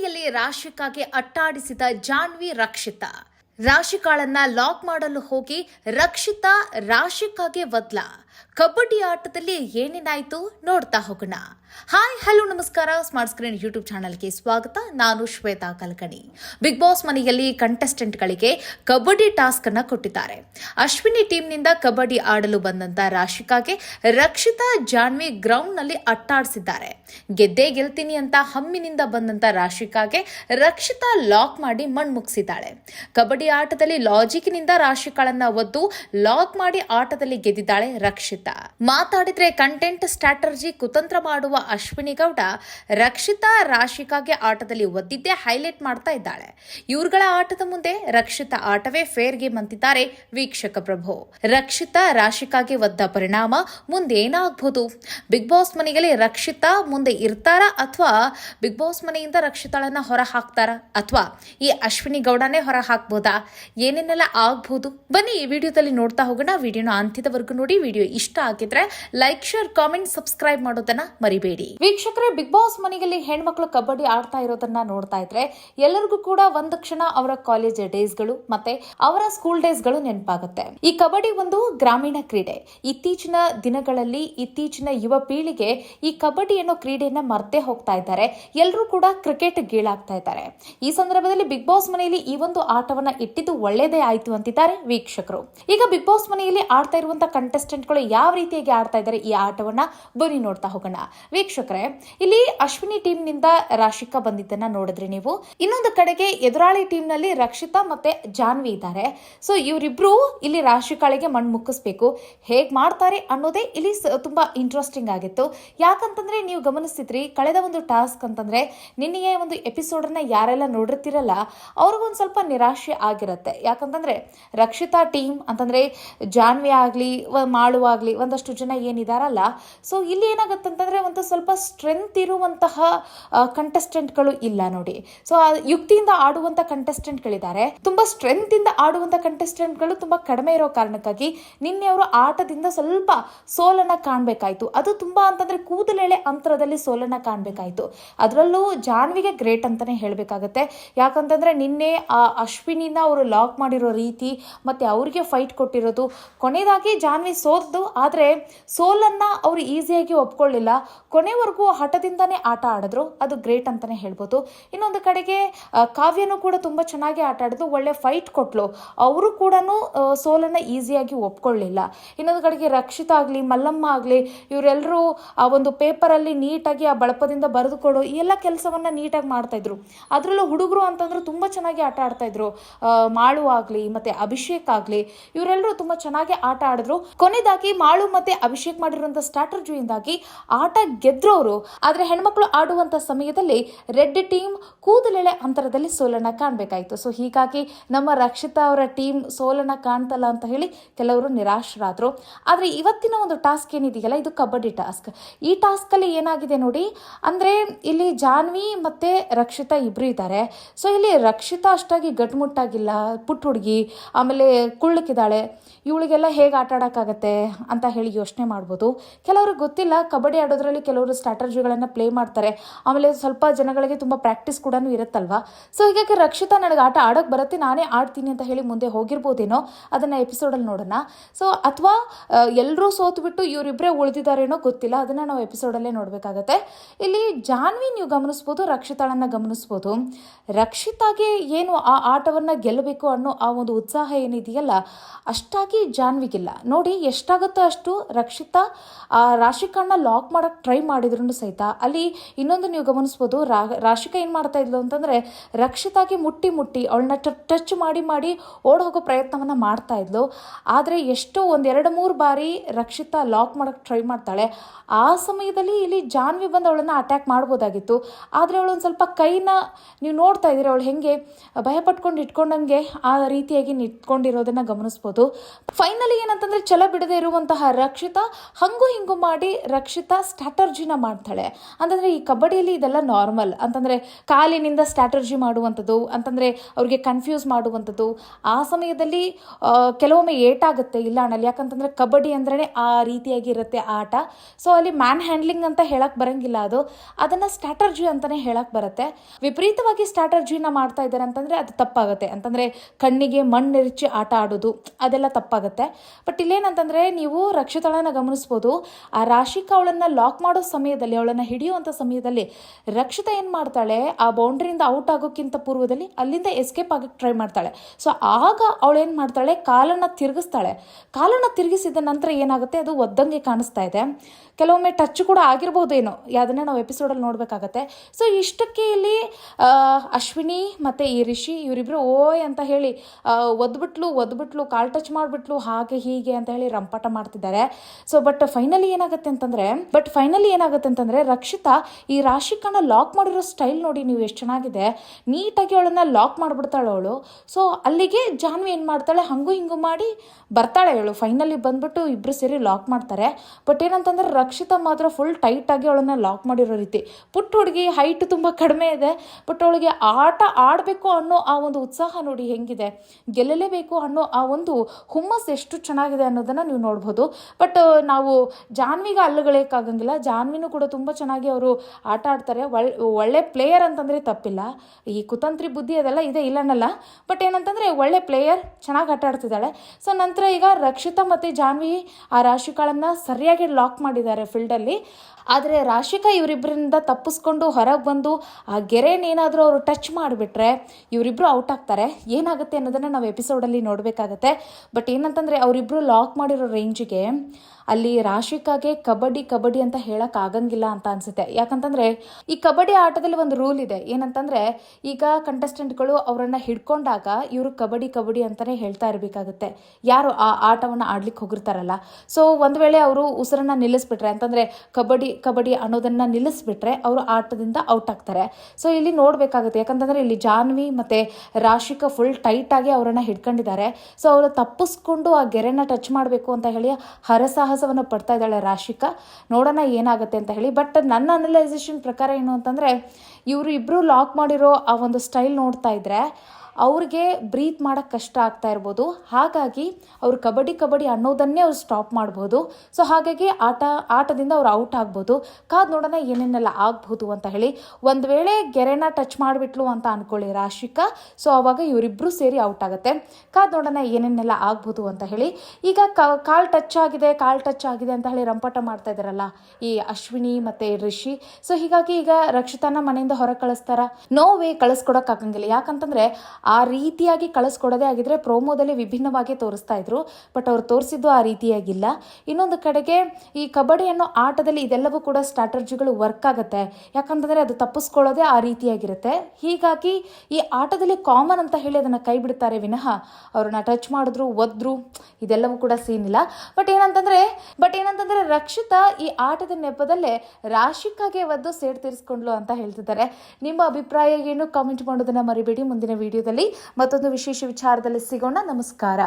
ಕಬಡ್ಡಿಯಲ್ಲಿ ರಾಶಿಕಾಗೆ ಅಟ್ಟಾಡಿಸಿದ ಜಾನ್ವಿ ರಕ್ಷಿತಾ. ರಾಶಿಕಾಳನ್ನ ಲಾಕ್ ಮಾಡಲು ಹೋಗಿ ರಕ್ಷಿತಾ ರಾಶಿಕಾಗೆ ಬದ್ಲ ಕಬಡ್ಡಿ ಆಟದಲ್ಲಿ ಏನೇನಾಯ್ತು ನೋಡ್ತಾ ಹೋಗೋಣ. ಹಾಯ್ ಹಲೋ ನಮಸ್ಕಾರ. ಸ್ಮಾರ್ಟ್ ಸ್ಕ್ರೀನ್ ಯೂಟ್ಯೂಬ್ ಚಾನಲ್ಗೆ ಸ್ವಾಗತ. ನಾನು ಶ್ವೇತಾ ಕಲ್ಕಣಿ. ಬಿಗ್ ಬಾಸ್ ಮನೆಯಲ್ಲಿ ಕಂಟೆಸ್ಟೆಂಟ್ಗಳಿಗೆ ಕಬಡ್ಡಿ ಟಾಸ್ಕ್ ಅನ್ನ ಕೊಟ್ಟಿದ್ದಾರೆ. ಅಶ್ವಿನಿ ಟೀಮ್ನಿಂದ ಕಬಡ್ಡಿ ಆಡಲು ಬಂದಂತ ರಾಶಿಕಾಗೆ ರಕ್ಷಿತಾ ಜಾನ್ವಿ ಗ್ರೌಂಡ್ನಲ್ಲಿ ಅಟ್ಟಾಡಿಸಿದ್ದಾರೆ. ಗೆದ್ದೇ ಗೆಲ್ತೀನಿ ಅಂತ ಹಮ್ಮಿನಿಂದ ಬಂದಂತ ರಾಶಿಕಾಗೆ ರಕ್ಷಿತಾ ಲಾಕ್ ಮಾಡಿ ಮಣ್ಮುಗಿಸಿದ್ದಾಳೆ ಕಬಡ್ಡಿ ಆಟದಲ್ಲಿ ಲಾಜಿಕ್ನಿಂದ ರಾಶಿಕಾಳನ್ನ ಒದ್ದು ಲಾಕ್ ಮಾಡಿ ಆಟದಲ್ಲಿ ಗೆದ್ದಿದ್ದಾಳೆ ರಕ್ಷಿತಾ. ಮಾತಾಡಿದ್ರೆ ಕಂಟೆಂಟ್ ಸ್ಟ್ರಾಟರ್ಜಿ ಕುತಂತ್ರ ಮಾಡುವ ಅಶ್ವಿನಿ ಗೌಡ ರಕ್ಷಿತಾ ರಾಶಿಕಾಗೆ ಆಟದಲ್ಲಿ ಒದ್ದಿದ್ದೇ ಹೈಲೈಟ್ ಮಾಡ್ತಾ ಇದ್ದಾಳೆ. ಇವ್ರುಗಳ ಆಟದ ಮುಂದೆ ರಕ್ಷಿತಾ ಆಟವೇ ಫೇರ್ ಗೇಮ್ ಅಂತಿದ್ದಾರೆ ವೀಕ್ಷಕ ಪ್ರಭು. ರಕ್ಷಿತಾ ರಾಶಿಕಾಗೆ ಒದ್ದ ಪರಿಣಾಮ ಮುಂದೆ ಏನಾಗಬಹುದು ಬಿಗ್ ಬಾಸ್ ಮನೆಯಲ್ಲಿ ರಕ್ಷಿತಾ ಮುಂದೆ ಇರ್ತಾರಾ ಅಥವಾ ಬಿಗ್ ಬಾಸ್ ಮನೆಯಿಂದ ರಕ್ಷಿತಾಳನ್ನ ಹೊರ ಹಾಕ್ತಾರ ಅಥವಾ ಈ ಅಶ್ವಿನಿ ಗೌಡನೇ ಹೊರ ಹಾಕ್ಬೋದಾ? ಏನೇನೆಲ್ಲ ಆಗ್ಬಹುದು ಬನ್ನಿ ಈ ವಿಡಿಯೋದಲ್ಲಿ ನೋಡ್ತಾ ಹೋಗೋಣ. ವಿಡಿಯೋನ ಅಂತ್ಯದವರೆಗೂ ನೋಡಿ. ವಿಡಿಯೋ ಇಷ್ಟ ಆಗಿದ್ರೆ ಲೈಕ್ ಶೇರ್ ಕಾಮೆಂಟ್ ಸಬ್ಸ್ಕ್ರೈಬ್ ಮಾಡೋದನ್ನ ಮರಿಬೇಡಿ. ವೀಕ್ಷಕರೇ ಬಿಗ್ ಬಾಸ್ ಮನೆಯಲ್ಲಿ ಹೆಣ್ಮಕ್ಳು ಕಬಡ್ಡಿ ಆಡ್ತಾ ಇರೋದನ್ನ ನೋಡ್ತಾ ಇದ್ರೆ ಎಲ್ಲರಿಗೂ ಕೂಡ ಒಂದು ಕ್ಷಣ ಅವರ ಕಾಲೇಜ್ ಡೇಸ್ಗಳು ಮತ್ತೆ ಅವರ ಸ್ಕೂಲ್ ಡೇಸ್ಗಳು ನೆನಪಾಗುತ್ತೆ. ಈ ಕಬಡ್ಡಿ ಒಂದು ಗ್ರಾಮೀಣ ಕ್ರೀಡೆ. ಇತ್ತೀಚಿನ ದಿನಗಳಲ್ಲಿ ಇತ್ತೀಚಿನ ಯುವ ಪೀಳಿಗೆ ಈ ಕಬಡ್ಡಿ ಅನ್ನೋ ಕ್ರೀಡೆಯನ್ನ ಮರ್ತೆ ಹೋಗ್ತಾ ಇದ್ದಾರೆ. ಎಲ್ಲರೂ ಕೂಡ ಕ್ರಿಕೆಟ್ ಗೀಳಾಗ್ತಾ ಇದ್ದಾರೆ. ಈ ಸಂದರ್ಭದಲ್ಲಿ ಬಿಗ್ ಬಾಸ್ ಮನೆಯಲ್ಲಿ ಈ ಒಂದು ಆಟವನ್ನ ಇಟ್ಟಿದ್ದು ಒಳ್ಳೇದೇ ಆಯ್ತು ಅಂತಿದ್ದಾರೆ ವೀಕ್ಷಕರು. ಈಗ ಬಿಗ್ ಬಾಸ್ ಮನೆಯಲ್ಲಿ ಆಡ್ತಾ ಇರುವಂತಹ ಕಂಟೆಸ್ಟೆಂಟ್ಗಳು ಯಾವ ರೀತಿಯಾಗಿ ಆಡ್ತಾ ಇದ್ದಾರೆ ಈ ಆಟವನ್ನ ಬನ್ನಿ ನೋಡ್ತಾ ಹೋಗೋಣ. ವೀಕ್ಷಕರೇ, ಇಲ್ಲಿ ಅಶ್ವಿನಿ ಟೀಮ್ನಿಂದ ರಾಶಿಕಾ ಬಂದಿದ್ದನ್ನ ನೋಡಿದ್ರಿ ನೀವು. ಇನ್ನೊಂದು ಕಡೆಗೆ ಎದುರಾಳಿ ಟೀಮ್ನಲ್ಲಿ ರಕ್ಷಿತಾ ಮತ್ತೆ ಜಾನ್ವಿ ಇದ್ದಾರೆ. ಸೊ ಇವರಿಬ್ರು ಇಲ್ಲಿ ರಾಶಿಕಾಳಿಗೆ ಮಣ್ಣು ಮುಕ್ಕಿಸ್ಬೇಕು. ಹೇಗೆ ಮಾಡ್ತಾರೆ ಅನ್ನೋದೇ ಇಲ್ಲಿ ತುಂಬಾ ಇಂಟ್ರೆಸ್ಟಿಂಗ್ ಆಗಿತ್ತು. ಯಾಕಂತಂದ್ರೆ ನೀವು ಗಮನಿಸ್ತಿದ್ರಿ, ಕಳೆದ ಒಂದು ಟಾಸ್ಕ್ ಅಂತಂದ್ರೆ ನಿನ್ನೆಯ ಒಂದು ಎಪಿಸೋಡ್ ಅನ್ನ ಯಾರೆಲ್ಲ ನೋಡಿರ್ತಿರಲ್ಲ ಅವ್ರಿಗೊಂದು ಸ್ವಲ್ಪ ನಿರಾಶೆ ಆಗಿರುತ್ತೆ. ಯಾಕಂತಂದ್ರೆ ರಕ್ಷಿತಾ ಟೀಮ್ ಅಂತಂದ್ರೆ ಜಾನ್ವಿ ಆಗ್ಲಿ ಮಾಡುವಾಗ ಆಗ್ಲಿ, ಒಂದಷ್ಟು ಜನ ಏನಿದಾರಲ್ಲ. ಸೊ ಇಲ್ಲಿ ಏನಾಗುತ್ತಂತಂದ್ರೆ ಒಂದು ಸ್ವಲ್ಪ ಸ್ಟ್ರೆಂತ್ ಇರುವಂತಹ ಕಂಟೆಸ್ಟೆಂಟ್ಗಳು ಇಲ್ಲ ನೋಡಿ. ಸೊ ಯುಕ್ತಿಯಿಂದ ಆಡುವಂತ ಕಂಟೆಸ್ಟೆಂಟ್ಗಳಿದ್ದಾರೆ ತುಂಬಾ ಸ್ಟ್ರೆಂತಿಂದ ಆಡುವಂಥ ಕಂಟೆಸ್ಟೆಂಟ್ಗಳು ತುಂಬಾ ಕಡಿಮೆ ಇರೋ ಕಾರಣಕ್ಕಾಗಿ ನಿನ್ನೆ ಅವರು ಆಟದಿಂದ ಸ್ವಲ್ಪ ಸೋಲನ್ನ ಕಾಣಬೇಕಾಯಿತು. ಅದು ತುಂಬಾ ಅಂತಂದ್ರೆ ಕೂದಲೆಳೆ ಅಂತರದಲ್ಲಿ ಸೋಲನ್ನ ಕಾಣಬೇಕಾಯಿತು. ಅದರಲ್ಲೂ ಜಾನ್ವಿಗೆ ಗ್ರೇಟ್ ಅಂತಾನೆ ಹೇಳಬೇಕಾಗತ್ತೆ. ಯಾಕಂತಂದ್ರೆ ನಿನ್ನೆ, ಆ, ಅಶ್ವಿನಿನ ಅವರು ಲಾಕ್ ಮಾಡಿರೋ ರೀತಿ, ಮತ್ತೆ ಅವ್ರಿಗೆ ಫೈಟ್ ಕೊಟ್ಟಿರೋದು. ಕೊನೆಯದಾಗಿ ಜಾನ್ವಿ ಸೋತು ಆದ್ರೆ ಸೋಲನ್ನು ಅವರು ಈಸಿಯಾಗಿ ಒಪ್ಕೊಳ್ಳಿಲ್ಲ. ಕೊನೆವರೆಗೂ ಹಠದಿಂದನೇ ಆಟ ಆಡಿದ್ರು. ಅದು ಗ್ರೇಟ್ ಅಂತಾನೆ ಹೇಳ್ಬೋದು. ಇನ್ನೊಂದು ಕಡೆಗೆ ಕಾವ್ಯನೂ ಕೂಡ ತುಂಬ ಚೆನ್ನಾಗಿ ಆಟ ಆಡಿದ್ರು ಒಳ್ಳೆ ಫೈಟ್ ಕೊಟ್ಲು. ಅವರು ಕೂಡ ಸೋಲನ್ನು ಈಸಿಯಾಗಿ ಒಪ್ಕೊಳ್ಳಿಲ್ಲ. ಇನ್ನೊಂದು ಕಡೆಗೆ ರಕ್ಷಿತ ಆಗಲಿ, ಮಲ್ಲಮ್ಮ ಆಗಲಿ ಇವರೆಲ್ಲರೂ ಆ ಒಂದು ಪೇಪರಲ್ಲಿ ನೀಟಾಗಿ ಆ ಬಳಪದಿಂದ ಬರೆದುಕೊಡು ಈ ಎಲ್ಲ ಕೆಲಸವನ್ನ ನೀಟಾಗಿ ಮಾಡ್ತಾಯಿದ್ರು ಅದರಲ್ಲೂ ಹುಡುಗರು ಅಂತಂದ್ರೆ ತುಂಬ ಚೆನ್ನಾಗಿ ಆಟ ಆಡ್ತಾಯಿದ್ರು ಮಾಳು ಆಗಲಿ, ಮತ್ತೆ ಅಭಿಷೇಕ್ ಆಗಲಿ ಇವರೆಲ್ಲರೂ ತುಂಬಾ ಚೆನ್ನಾಗಿ ಆಟ ಆಡಿದ್ರು. ಕೊನೆಯದಾಗಿ ಮಾಳು ಮತ್ತೆ ಅಭಿಷೇಕ್ ಮಾಡಿರುವಂತ ಜೂಯಿಂದಾಗಿ ಆಟ ಗೆದ್ರೋರು. ಆದ್ರೆ ಹೆಣ್ಮಕ್ಳು ಆಡುವಂತ ಸಮಯದಲ್ಲಿ ರೆಡ್ ಟೀಮ್ ಕೂದಲೆಳೆ ಅಂತರದಲ್ಲಿ ಸೋಲನ ಕಾಣಬೇಕಾಯಿತು. ಸೊ ಹೀಗಾಗಿ ನಮ್ಮ ರಕ್ಷಿತಾ ಅವರ ಟೀಮ್ ಸೋಲನ ಕಾಣ್ತಲ್ಲ ಅಂತ ಹೇಳಿ ಕೆಲವರು ನಿರಾಶರಾದ್ರು. ಆದ್ರೆ ಇವತ್ತಿನ ಒಂದು ಟಾಸ್ಕ್ ಏನಿದೆಯಲ್ಲ, ಇದು ಕಬಡ್ಡಿ ಟಾಸ್ಕ್ ಈ ಟಾಸ್ಕ್ ಅಲ್ಲಿ ಏನಾಗಿದೆ ನೋಡಿ, ಅಂದ್ರೆ ಇಲ್ಲಿ ಜಾನ್ವಿ ಮತ್ತೆ ರಕ್ಷಿತಾ ಇಬ್ರು ಇದ್ದಾರೆ. ಸೊ ಇಲ್ಲಿ ರಕ್ಷಿತಾ ಅಷ್ಟಾಗಿ ಗಟ್ಮುಟ್ಟಾಗಿಲ್ಲ, ಪುಟ್ಟ ಹುಡುಗಿ, ಆಮೇಲೆ ಕುಳ್ಳಕ್ಕಿದ್ದಾಳೆ ಇವಳಿಗೆಲ್ಲ ಹೇಗೆ ಆಟ ಆಡೋಕ್ಕಾಗತ್ತೆ ಅಂತ ಹೇಳಿ ಯೋಚನೆ ಮಾಡ್ಬೋದು. ಕೆಲವ್ರಿಗೆ ಗೊತ್ತಿಲ್ಲ, ಕಬಡ್ಡಿ ಆಡೋದ್ರಲ್ಲಿ ಕೆಲವರು ಸ್ಟ್ರಾಟಜಿಗಳನ್ನು ಪ್ಲೇ ಮಾಡ್ತಾರೆ. ಆಮೇಲೆ ಸ್ವಲ್ಪ ಜನಗಳಿಗೆ ತುಂಬ ಪ್ರಾಕ್ಟೀಸ್ ಕೂಡ ಇರುತ್ತಲ್ವ? ಸೊ ಹೀಗಾಗಿ ರಕ್ಷಿತಾ ನನಗೆ ಆಟ ಆಡೋಕ್ಕೆ ಬರುತ್ತೆ, ನಾನೇ ಆಡ್ತೀನಿ ಅಂತ ಹೇಳಿ ಮುಂದೆ ಹೋಗಿರ್ಬೋದೇನೋ ಅದನ್ನು ಎಪಿಸೋಡಲ್ಲಿ ನೋಡೋಣ. ಸೊ ಅಥವಾ ಎಲ್ಲರೂ ಸೋತ್ಬಿಟ್ಟು ಇವರಿಬ್ಬರೇ ಉಳಿದಿದ್ದಾರೇನೋ ಗೊತ್ತಿಲ್ಲ, ಅದನ್ನು ನಾವು ಎಪಿಸೋಡಲ್ಲೇ ನೋಡಬೇಕಾಗತ್ತೆ. ಇಲ್ಲಿ ಜಾನ್ವಿ ನೀವು ಗಮನಿಸ್ಬೋದು, ರಕ್ಷಿತಾಳನ್ನು ಗಮನಿಸ್ಬೋದು. ರಕ್ಷಿತಾಗೆ ಏನು ಆ ಆಟವನ್ನು ಗೆಲ್ಲಬೇಕು ಅನ್ನೋ ಆ ಒಂದು ಉತ್ಸಾಹ ಏನಿದೆಯಲ್ಲ, ಅಷ್ಟಾಗಿ ಜಾನ್ವಿಗಿಲ್ಲ ನೋಡಿ, ಎಷ್ಟಾಗುತ್ತೋ ಅಷ್ಟು ರಕ್ಷಿತಾ ರಾಶಿಕಣ್ಣ ಲಾಕ್ ಮಾಡೋಕ್ಕೆ ಟ್ರೈ ಮಾಡಿದ್ರು ಸಹಿತ. ಅಲ್ಲಿ ಇನ್ನೊಂದು ನೀವು ಗಮನಿಸ್ಬೋದು, ರಾ, ರಾಶಿಕಾ ಏನು ಮಾಡ್ತಾ ಇದ್ಲು ಅಂತಂದರೆ, ರಕ್ಷಿತಾಗೆ ಮುಟ್ಟಿ ಮುಟ್ಟಿ ಅವಳನ್ನ ಟಚ್ ಮಾಡಿ ಮಾಡಿ ಓಡ್ ಹೋಗೋ ಪ್ರಯತ್ನವನ್ನು ಮಾಡ್ತಾ ಇದ್ಲು. ಆದರೆ ಎಷ್ಟೋ ಒಂದೆರಡು ಮೂರು ಬಾರಿ ರಕ್ಷಿತಾ ಲಾಕ್ ಮಾಡೋಕ್ಕೆ ಟ್ರೈ ಮಾಡ್ತಾಳೆ. ಆ ಸಮಯದಲ್ಲಿ ಇಲ್ಲಿ ಜಾನ್ವಿ ಬಂದು ಅವಳನ್ನು ಅಟ್ಯಾಕ್ ಮಾಡ್ಬೋದಾಗಿತ್ತು. ಆದರೆ ಅವಳು ಸ್ವಲ್ಪ ಕೈನ ನೀವು ನೋಡ್ತಾ ಇದ್ದೀರಿ, ಅವಳು ಹೆಂಗೆ ಭಯಪಟ್ಕೊಂಡು ಇಟ್ಕೊಂಡಂಗೆ ಆ ರೀತಿಯಾಗಿ ನಿಂತ್ಕೊಂಡಿರೋದನ್ನು ಗಮನಿಸ್ಬೋದು. ಫೈನಲಿ ಏನಂತಂದ್ರೆ ಛಲ ಬಿಡದೆ ಇರುವಂತಹ ರಕ್ಷಿತಾ ಹಂಗು ಹಿಂಗು ಮಾಡಿ ರಕ್ಷಿತಾ ಸ್ಟ್ರಾಟರ್ಜಿನ ಮಾಡ್ತಾಳೆ. ಅಂತಂದ್ರೆ ಈ ಕಬಡ್ಡಿಯಲ್ಲಿ ಇದೆಲ್ಲ ನಾರ್ಮಲ್ ಅಂತಂದ್ರೆ ಕಾಲಿನಿಂದ ಸ್ಟ್ರಾಟರ್ಜಿ ಮಾಡುವಂಥದ್ದು, ಅಂತಂದ್ರೆ ಅವ್ರಿಗೆ ಕನ್ಫ್ಯೂಸ್ ಮಾಡುವಂಥದ್ದು. ಆ ಸಮಯದಲ್ಲಿ ಕೆಲವೊಮ್ಮೆ ಏಟಾಗುತ್ತೆ ಇಲ್ಲ ಅಣ್ಣಲ್ಲಿ ಯಾಕಂತಂದ್ರೆ ಕಬಡ್ಡಿ ಅಂದ್ರೆ ಆ ರೀತಿಯಾಗಿರುತ್ತೆ ಆಟ. ಸೊ ಅಲ್ಲಿ ಮ್ಯಾನ್ ಹ್ಯಾಂಡ್ಲಿಂಗ್ ಅಂತ ಹೇಳಕ್ ಬರಂಗಿಲ್ಲ ಅದು. ಅದನ್ನ ಸ್ಟ್ರಾಟರ್ಜಿ ಅಂತಲೇ ಹೇಳಕ್ ಬರುತ್ತೆ. ವಿಪರೀತವಾಗಿ ಸ್ಟ್ರಾಟರ್ಜಿನ ಮಾಡ್ತಾ ಇದ್ದಾರೆ ಅಂತಂದ್ರೆ ಅದು ತಪ್ಪಾಗುತ್ತೆ. ಅಂತಂದ್ರೆ ಕಣ್ಣಿಗೆ ಮಣ್ಣೆರಿಚಿ ಆಟ ಆಡೋದು, ಅದೆಲ್ಲ ತಪ್ಪಾಗುತ್ತೆ. ಬಟ್ ಇಲ್ಲೇನಂತಂದರೆ ನೀವು ರಕ್ಷಿತಳನ್ನ ಗಮನಿಸ್ಬೋದು. ಆ ರಾಶಿಕಾ ಅವಳನ್ನು ಲಾಕ್ ಮಾಡೋ ಸಮಯದಲ್ಲಿ, ಅವಳನ್ನ ಹಿಡಿಯುವಂತ ಸಮಯದಲ್ಲಿ ರಕ್ಷಿತಾ ಏನು ಮಾಡ್ತಾಳೆ? ಆ ಬೌಂಡ್ರಿಯಿಂದ ಔಟ್ ಆಗೋಕ್ಕಿಂತ ಪೂರ್ವದಲ್ಲಿ ಅಲ್ಲಿಂದ ಎಸ್ಕೇಪ್ ಆಗಕ್ಕೆ ಟ್ರೈ ಮಾಡ್ತಾಳೆ. ಸೊ ಆಗ ಅವಳು ಏನ್ ಮಾಡ್ತಾಳೆ? ಕಾಲನ್ನ ತಿರುಗಿಸ್ತಾಳೆ. ಕಾಲನ್ನ ತಿರುಗಿಸಿದ ನಂತರ ಏನಾಗುತ್ತೆ? ಅದು ಒದ್ದಂಗೆ ಕಾಣಿಸ್ತಾ ಇದೆ. ಕೆಲವೊಮ್ಮೆ ಟಚ್ ಕೂಡ ಆಗಿರ್ಬೋದೇನೋ. ಅದನ್ನ ನಾವು ಎಪಿಸೋಡಲ್ಲಿ ನೋಡಬೇಕಾಗತ್ತೆ. ಸೊ ಇಷ್ಟಕ್ಕೆ ಇಲ್ಲಿ ಅಶ್ವಿನಿ ಮತ್ತು ಈ ರಿಷಿ ಇವರಿಬ್ರು ಓಯ್ ಅಂತ ಹೇಳಿ ಒದ್ಬಿಟ್ಲು ಒದ್ಬಿಟ್ಲು, ಕಾಲ್ ಟಚ್ ಮಾಡಿಬಿಟ್ಲು. ಹಾಗೆ ಹೀಗೆ ಅಂತ ಹೇಳಿ ರಂಪಾಟ ಮಾಡ್ತಿದ್ದಾರೆ. ಸೊ ಬಟ್ ಫೈನಲಿ ಏನಾಗುತ್ತೆ ಅಂತಂದ್ರೆ ಬಟ್ ಫೈನಲಿ ಏನಾಗುತ್ತೆ ಅಂತಂದ್ರೆ, ರಕ್ಷಿತಾ ಈ ರಾಶಿಕನ ಲಾಕ್ ಮಾಡಿರೋ ಸ್ಟೈಲ್ ನೋಡಿ ನೀವು ಎಷ್ಟು ಚೆನ್ನಾಗಿದೆ. ನೀಟಾಗಿ ಅವಳನ್ನ ಲಾಕ್ ಮಾಡಿಬಿಡ್ತಾಳೆ ಅವಳು. ಸೊ ಅಲ್ಲಿಗೆ ಜಾನ್ವಿ ಏನು ಮಾಡ್ತಾಳೆ? ಹಂಗು ಹಿಂಗು ಮಾಡಿ ಬರ್ತಾಳೆ ಅವಳು ಫೈನಲಿ ಬಂದ್ಬಿಟ್ಟು ಇಬ್ರು ಸೇರಿ ಲಾಕ್ ಮಾಡ್ತಾರೆ. ಬಟ್ ಏನಂತಂದ್ರೆ, ರಕ್ಷಿತಾ ಮಾತ್ರ ಫುಲ್ ಟೈಟ್ ಆಗಿ ಅವಳನ್ನ ಲಾಕ್ ಮಾಡಿರೋ ರೀತಿ. ಪುಟ್ಟ ಹುಡುಗಿ ಹೈಟ್ ತುಂಬ ಕಡಿಮೆ ಇದೆ. ಬಟ್ ಅವಳಿಗೆ ಆಟ ಆಡಬೇಕು ಅನ್ನೋ ಆ ಒಂದು ಉತ್ಸಾಹ ನೋಡಿ ಹೆಂಗಿದೆ. ಗೆಲ್ಲಲೇಬೇಕು ಅನ್ನೋ ಆ ಒಂದು ಹುಮ್ಮಸ್ ಎಷ್ಟು ಚೆನ್ನಾಗಿದೆ ಅನ್ನೋದನ್ನ ನೀವು ನೋಡ್ಬೋದು. ಬಟ್ ನಾವು ಜಾನ್ವಿಗೆ ಅಲ್ಲುಗಳಕ್ಕಾಗಂಗಿಲ್ಲ ಜಾನ್ವಿನೂ ಕೂಡ ತುಂಬ ಚೆನ್ನಾಗಿ ಅವರು ಆಟ ಆಡ್ತಾರೆ. ಒಳ್, ಒಳ್ಳೆ ಪ್ಲೇಯರ್ ಅಂತಂದರೆ ತಪ್ಪಿಲ್ಲ. ಈ ಕುತಂತ್ರಿ ಬುದ್ಧಿ ಅದೆಲ್ಲ ಇದೆ ಇಲ್ಲನಲ್ಲ. ಬಟ್ ಏನಂತಂದರೆ ಒಳ್ಳೆ ಪ್ಲೇಯರ್ ಚೆನ್ನಾಗಿ ಆಟ ಆಡ್ತಿದ್ದಾಳೆ. ಸೊ ನಂತರ ಈಗ ರಕ್ಷಿತಾ ಮತ್ತು ಜಾನ್ವಿ ಆ ರಾಶಿಕಾಳನ್ನು ಸರಿಯಾಗಿ ಲಾಕ್ ಮಾಡಿದ್ದಾರೆ ಫೀಲ್ಡಲ್ಲಿ ಆದರೆ ರಾಶಿಕಾ ಇವರಿಬ್ಬರಿಂದ ತಪ್ಪಿಸ್ಕೊಂಡು ಹೊರಗೆ ಬಂದು ಆ ಗೆರೆನೇನಾದರೂ ಅವರು ಟಚ್ ಮಾಡಿಬಿಟ್ರೆ ಇವರಿಬ್ಬರು ಔಟ್ ಆಗ್ತಾರೆ. ಏನಾಗುತ್ತೆ ಅನ್ನೋದನ್ನು ನಾವು ಎಪಿಸೋಡಲ್ಲಿ ನೋಡಬೇಕಾಗತ್ತೆ. ಬಟ್ ಏನಂತಂದರೆ ಅವರಿಬ್ಬರು ಲಾಕ್ ಮಾಡಿರೋ ರೇಂಜಿಗೆ ಅಲ್ಲಿ ರಾಶಿಕಾಗೆ ಕಬಡ್ಡಿ ಕಬಡ್ಡಿ ಅಂತ ಹೇಳಕ್ ಆಗಂಗಿಲ್ಲ ಅಂತ ಅನ್ಸುತ್ತೆ. ಯಾಕಂತಂದ್ರೆ ಈ ಕಬಡ್ಡಿ ಆಟದಲ್ಲಿ ಒಂದು ರೂಲ್ ಇದೆ. ಏನಂತಂದ್ರೆ ಈಗ ಕಂಟೆಸ್ಟೆಂಟ್ಗಳು ಅವರನ್ನ ಹಿಡ್ಕೊಂಡಾಗ ಇವರು ಕಬಡ್ಡಿ ಕಬಡ್ಡಿ ಅಂತಾನೆ ಹೇಳ್ತಾ ಇರಬೇಕಾಗುತ್ತೆ. ಯಾರು ಆ ಆಟವನ್ನ ಆಡ್ಲಿಕ್ಕೆ ಹೋಗಿರ್ತಾರಲ್ಲ. ಸೊ ಒಂದ್ ವೇಳೆ ಅವರು ಉಸಿರನ್ನ ನಿಲ್ಲಿಸ್ಬಿಟ್ರೆ, ಅಂತಂದ್ರೆ ಕಬಡ್ಡಿ ಕಬಡ್ಡಿ ಅನ್ನೋದನ್ನ ನಿಲ್ಲಿಸ್ಬಿಟ್ರೆ ಅವರು ಆಟದಿಂದ ಔಟ್ ಆಗ್ತಾರೆ. ಸೊ ಇಲ್ಲಿ ನೋಡ್ಬೇಕಾಗುತ್ತೆ. ಯಾಕಂತಂದ್ರೆ ಇಲ್ಲಿ ಜಾನ್ವಿ ಮತ್ತೆ ರಾಶಿಕಾ ಫುಲ್ ಟೈಟ್ ಆಗಿ ಅವರನ್ನ ಹಿಡ್ಕೊಂಡಿದ್ದಾರೆ. ಸೊ ಅವರು ತಪ್ಪಿಸ್ಕೊಂಡು ಆ ಗೆರೆನ ಟಚ್ ಮಾಡಬೇಕು ಅಂತ ಹೇಳಿ ಹರಸಾಹಸವನ್ನು ಪಡ್ತಾ ಇದ್ದಾಳೆ ರಾಶಿಕಾ. ನೋಡೋಣ ಏನಾಗುತ್ತೆ ಅಂತ ಹೇಳಿ. ಬಟ್ ನನ್ನ ಅನಲೈಸೇಷನ್ ಪ್ರಕಾರ ಏನು ಅಂತಂದರೆ, ಇವರು ಇಬ್ಬರು ಲಾಕ್ ಮಾಡಿರೋ ಆ ಒಂದು ಸ್ಟೈಲ್ ನೋಡ್ತಾ ಇದ್ರೆ ಅವ್ರಿಗೆ ಬ್ರೀತ್ ಮಾಡೋಕ್ಕೆ ಕಷ್ಟ ಆಗ್ತಾ ಇರ್ಬೋದು. ಹಾಗಾಗಿ ಅವರು ಕಬಡ್ಡಿ ಕಬಡ್ಡಿ ಅನ್ನೋದನ್ನೇ ಅವ್ರು ಸ್ಟಾಪ್ ಮಾಡ್ಬೋದು. ಸೊ ಹಾಗಾಗಿ ಆಟ, ಆಟದಿಂದ ಅವ್ರು ಔಟ್ ಆಗ್ಬೋದು. ಕಾದ್ ನೋಡೋಣ ಏನೇನೆಲ್ಲ ಆಗ್ಬೋದು ಅಂತ ಹೇಳಿ. ಒಂದು ವೇಳೆ ಗೆರೆನ ಟಚ್ ಮಾಡಿಬಿಟ್ಲು ಅಂತ ಅಂದ್ಕೊಳ್ಳಿ ರಾಶಿಕಾ. ಸೊ ಅವಾಗ ಇವರಿಬ್ಬರು ಸೇರಿ ಔಟ್ ಆಗುತ್ತೆ. ಕಾದ್ ನೋಡೋಣ ಏನೇನೆಲ್ಲ ಆಗ್ಬೋದು ಅಂತ ಹೇಳಿ. ಈಗ ಕಾಲ್ ಟಚ್ ಆಗಿದೆ, ಕಾಲ್ ಟಚ್ ಆಗಿದೆ ಅಂತ ಹೇಳಿ ರಂಪಾಟ ಮಾಡ್ತಾ ಇದ್ದಾರಲ್ಲ ಈ ಅಶ್ವಿನಿ ಮತ್ತು ರಿಷಿ. ಸೊ ಹೀಗಾಗಿ ಈಗ ರಕ್ಷಿತಾನ ಮನೆಯಿಂದ ಹೊರಗೆ ಕಳಿಸ್ತಾರ? ನೋ ವೇ ಆಗಂಗಿಲ್ಲ ಯಾಕಂತಂದ್ರೆ ಆ ರೀತಿಯಾಗಿ ಕಳಿಸ್ಕೊಡೋದೇ ಆಗಿದ್ರೆ ಪ್ರೋಮೋದಲ್ಲಿ ವಿಭಿನ್ನವಾಗಿ ತೋರಿಸ್ತಾ ಇದ್ರು, ಬಟ್ ಅವ್ರು ತೋರಿಸಿದ್ದು ಆ ರೀತಿಯಾಗಿಲ್ಲ. ಇನ್ನೊಂದು ಕಡೆಗೆ ಈ ಕಬಡ್ಡಿ ಅನ್ನೋ ಆಟದಲ್ಲಿ ಇದೆಲ್ಲವೂ ಕೂಡ ಸ್ಟ್ರಾಟಜಿಗಳು ವರ್ಕ್ ಆಗುತ್ತೆ. ಯಾಕಂತಂದ್ರೆ ಅದು ತಪ್ಪಿಸ್ಕೊಳ್ಳೋದೇ ಆ ರೀತಿಯಾಗಿರುತ್ತೆ. ಹೀಗಾಗಿ ಈ ಆಟದಲ್ಲಿ ಕಾಮನ್ ಅಂತ ಹೇಳಿ ಅದನ್ನ ಕೈ ಬಿಡ್ತಾರೆ ವಿನಃ. ಅವ್ರನ್ನ ಟಚ್ ಮಾಡಿದ್ರು ಒದ್ರು ಇದೆಲ್ಲವೂ ಕೂಡ ಸೀನ್ ಇಲ್ಲ. ಬಟ್ ಏನಂತಂದ್ರೆ ಬಟ್ ಏನಂತಂದ್ರೆ ರಕ್ಷಿತಾ ಈ ಆಟದ ನೆಪದಲ್ಲೇ ರಾಶಿಕಾಗೆ ಒದ್ದು ಸೇಡ್ ತೀರಿಸ್ಕೊಂಡ್ಲು ಅಂತ ಹೇಳ್ತಿದ್ದಾರೆ. ನಿಮ್ಮ ಅಭಿಪ್ರಾಯ ಏನು? ಕಾಮೆಂಟ್ ಮಾಡೋದನ್ನ ಮರಿಬೇಡಿ. ಮುಂದಿನ ವಿಡಿಯೋದಲ್ಲಿ ಮತ್ತೊಂದು ವಿಶೇಷ ವಿಚಾರದಲ್ಲಿ ಸಿಗೋಣ. ನಮಸ್ಕಾರ.